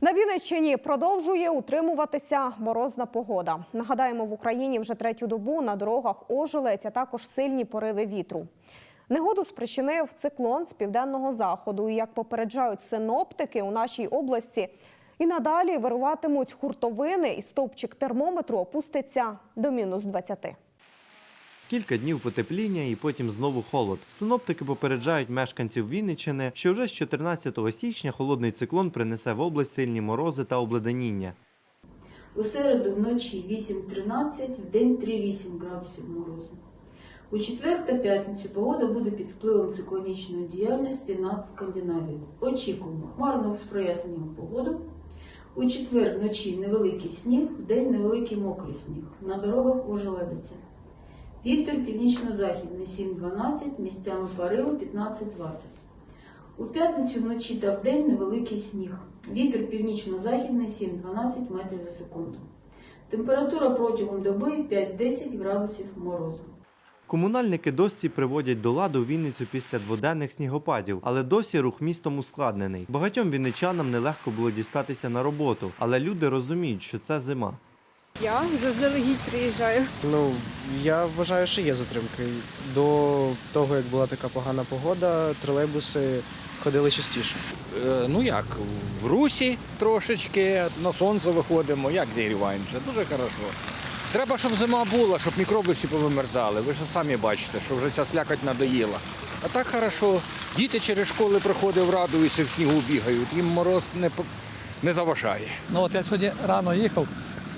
На Вінниччині продовжує утримуватися морозна погода. Нагадаємо, в Україні вже третю добу на дорогах ожеледь, а також сильні пориви вітру. Негоду спричинив циклон з південного заходу. І як попереджають синоптики у нашій області, і надалі вируватимуть хуртовини, і стовпчик термометру опуститься до мінус 20. Кілька днів потепління і потім знову холод. Синоптики попереджають мешканців Вінниччини, що вже з 14 січня холодний циклон принесе в область сильні морози та обледеніння. У середу вночі 8-13, в день 3-8 градусів морозу. У четвер та п'ятницю погода буде під впливом циклонічної діяльності над Скандинавією. Очікуємо хмарну з проясненням погоду. У четвер вночі невеликий сніг, в день невеликий мокрий сніг. На дорогах ожеледиться. Вітер північно-західний 7-12, місцями пориви 15-20. У п'ятницю вночі та вдень невеликий сніг. Вітер північно-західний 7-12 метрів за секунду. Температура протягом доби 5-10 градусів морозу. Комунальники досі приводять до ладу Вінницю після дводенних снігопадів, але досі рух містом ускладнений. Багатьом вінничанам нелегко було дістатися на роботу, але люди розуміють, що це зима. Я заздалегідь приїжджаю. Ну, я вважаю, що є затримки. До того, як була така погана погода, тролейбуси ходили частіше. Е, Ну як, в русі трошечки, на сонце виходимо, як зігріваємося, дуже хорошо. Треба, щоб зима була, щоб мікроби всі повимерзали. Ви ж самі бачите, що вже ця слякоть надоїла. А так хорошо. Діти через школи приходять, радуються, в снігу бігають, їм мороз не, по- не заважає. Ну от я сьогодні рано їхав,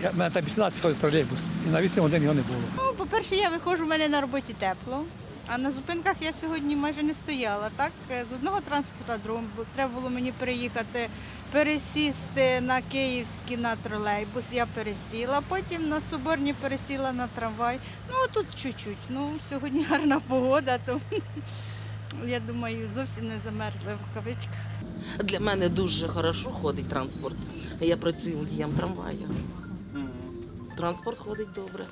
я, в мене там 18 ходить тролейбус, і на 8 годин його не було. Ну, по-перше, я виходжу, в мене на роботі тепло. А на зупинках я сьогодні майже не стояла. Так, Е, з одного транспорту, другого треба було мені переїхати, пересісти на київський на тролейбус. Я пересіла. Потім на Соборні пересіла на трамвай. Ну тут чуть-чуть. Ну сьогодні гарна погода, то я думаю, зовсім не замерзли в кавичках. Для мене дуже хорошо ходить транспорт. Я працюю водієм трамвая. Транспорт ходить добре.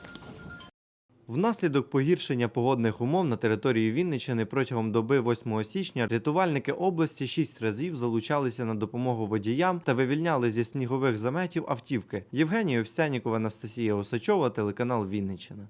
Внаслідок погіршення погодних умов на території Вінниччини протягом доби 8 січня рятувальники області шість разів залучалися на допомогу водіям та вивільняли зі снігових заметів автівки. Євгенія Овсянікова, Анастасія Осачова, телеканал Вінниччина.